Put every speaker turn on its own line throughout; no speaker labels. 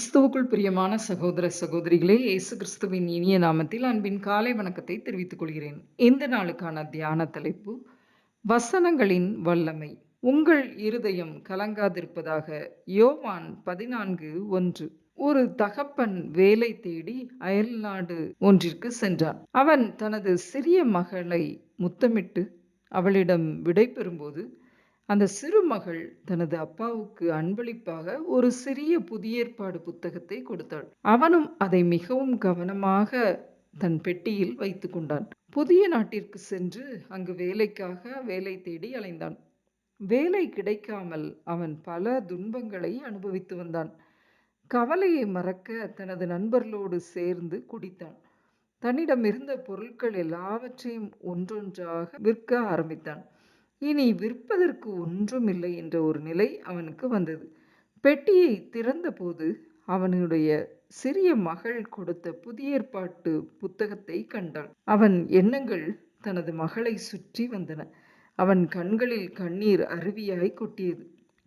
கிறிஸ்துவுக்குள் பிரியமான சகோதர சகோதரிகளே இயேசு கிறிஸ்துவின் இனிய நாமத்தில் அன்பின் காலை வணக்கத்தை தெரிவித்துக் கொள்கிறேன். இந்த நாளுக்கான தியான தலைப்பு வசனங்களின் வல்லமை. உங்கள் இருதயம் கலங்காதிருப்பதாக யோவான் பதினான்கு ஒன்று. ஒரு தகப்பன் வேலை தேடி அயல்நாடு ஒன்றிற்கு சென்றான். அவன் தனது சிறிய மகளை முத்தமிட்டு அவளிடம் விடை பெறும்போது அந்த சிறுமகள் தனது அப்பாவுக்கு அன்பளிப்பாக ஒரு சிறிய புதிய ஏற்பாடு புத்தகத்தை கொடுத்தாள். அவனும் அதை மிகவும் கவனமாக தன் பெட்டியில் வைத்து கொண்டான். புதிய நாட்டிற்கு சென்று அங்கு வேலைக்காக வேலை தேடி அலைந்தான். வேலை கிடைக்காமல் அவன் பல துன்பங்களை அனுபவித்து வந்தான். கவலையை மறக்க தனது நண்பர்களோடு சேர்ந்து குடித்தான். தன்னிடம் இருந்த பொருட்கள் எல்லாவற்றையும் ஒன்றொன்றாக விற்க ஆரம்பித்தான். இனி விற்பதற்கு ஒன்றுமில்லை என்ற ஒரு நிலை அவனுக்கு வந்தது. பெட்டியை திறந்தபோது அவனுடைய சிறிய மகள் கொடுத்த புதிய ஏற்பாட்டு புத்தகத்தை கண்டான் அவன் எண்ணங்கள் தனது மகளை சுற்றி வந்தன. அவன் கண்களில் கண்ணீர் அருவியாய் கொட்டியது.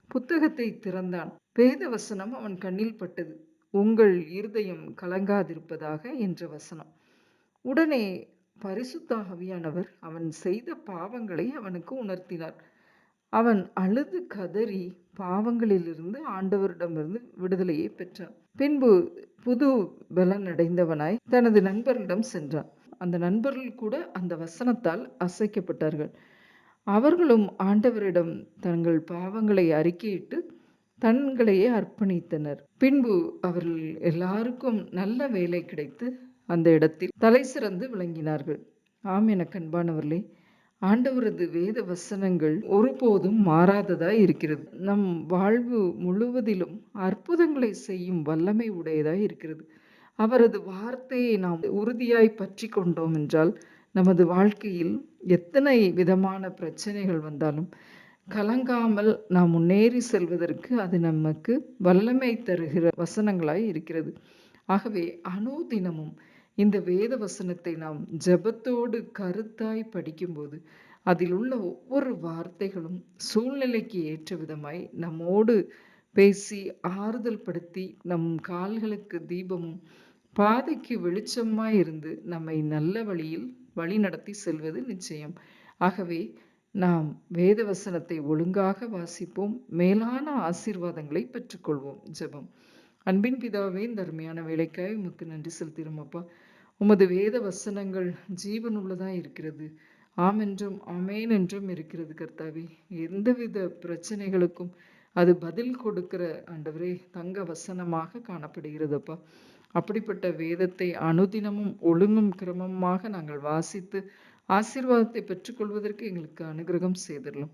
புத்தகத்தை திறந்தான். வேத வசனம் அவன் கண்ணில் பட்டது. உங்கள் இருதயம் கலங்காதிருப்பதாக என்ற வசனம். உடனே பரிசுத்தாகவியானவர் அவன் செய்த பாவங்களை அவனுக்கு உணர்த்தினார். அவன் அழுது கதறி பாவங்களிலிருந்து ஆண்டவரிடமிருந்து விடுதலையை பெற்றான். பின்பு புது பலன் அடைந்தவனாய் தனது நண்பர்களிடம் சென்றான். அந்த நண்பர்கள் கூட அந்த வசனத்தால் அசைக்கப்பட்டார்கள். அவர்களும் ஆண்டவரிடம் தங்கள் பாவங்களை அறிக்கையிட்டு தன்களையே அர்ப்பணித்தனர். பின்பு அவர்கள் எல்லாருக்கும் நல்ல வேலை கிடைத்து அந்த இடத்தில் தலை சிறந்து விளங்கினார்கள். ஆம் என கண்பானவர்களே ஆண்டவரது வேத வசனங்கள் ஒருபோதும் மாறாததாய் இருக்கிறது. நம் வாழ்வு முழுவதிலும் அற்புதங்களை செய்யும் வல்லமை உடையதாய் இருக்கிறது. அவரது வார்த்தையை நாம் உறுதியாய் பற்றி கொண்டோம் என்றால் நமது வாழ்க்கையில் எத்தனை விதமான பிரச்சனைகள் வந்தாலும் கலங்காமல் நாம் முன்னேறி செல்வதற்கு அது நமக்கு வல்லமை தருகிற வசனங்களாய் இருக்கிறது. ஆகவே அனுதினமும் இந்த வேத வசனத்தை நாம் ஜபத்தோடு கருத்தாய் படிக்கும்போது அதில் உள்ள ஒவ்வொரு வார்த்தைகளும் சூழ்நிலைக்கு ஏற்ற விதமாய் நம்மோடு பேசி ஆறுதல் படுத்தி நம் கால்களுக்கு தீபமும் பாதைக்கு வெளிச்சமாய் இருந்து நம்மை நல்ல வழியில் வழி நடத்தி செல்வது நிச்சயம். ஆகவே நாம் வேத வசனத்தை ஒழுங்காக வாசிப்போம். மேலான ஆசீர்வாதங்களை பெற்றுக்கொள்வோம். ஜெபம். அன்பின் பிதாவே இந்த அருமையான வேலைக்காய் உமக்கு நன்றி செலுத்திடும் அப்பா. உமது வேத வசனங்கள் ஜீவனுள்ளதாக இருக்கிறது. ஆம் என்றும் ஆமேன் என்றும் இருக்கிறது கர்த்தாவே. எந்தவித பிரச்சனைகளுக்கும் அது பதில் கொடுக்கிற ஆண்டவரே தங்க வசனமாக காணப்படுகிறதப்பா அப்படிப்பட்ட வேதத்தை அனுதினமும் ஒழுங்கும் கிரமமாக நாங்கள் வாசித்து ஆசீர்வாதத்தை பெற்றுக்கொள்வதற்கு எங்களுக்கு அனுகிரகம் செய்திடலாம்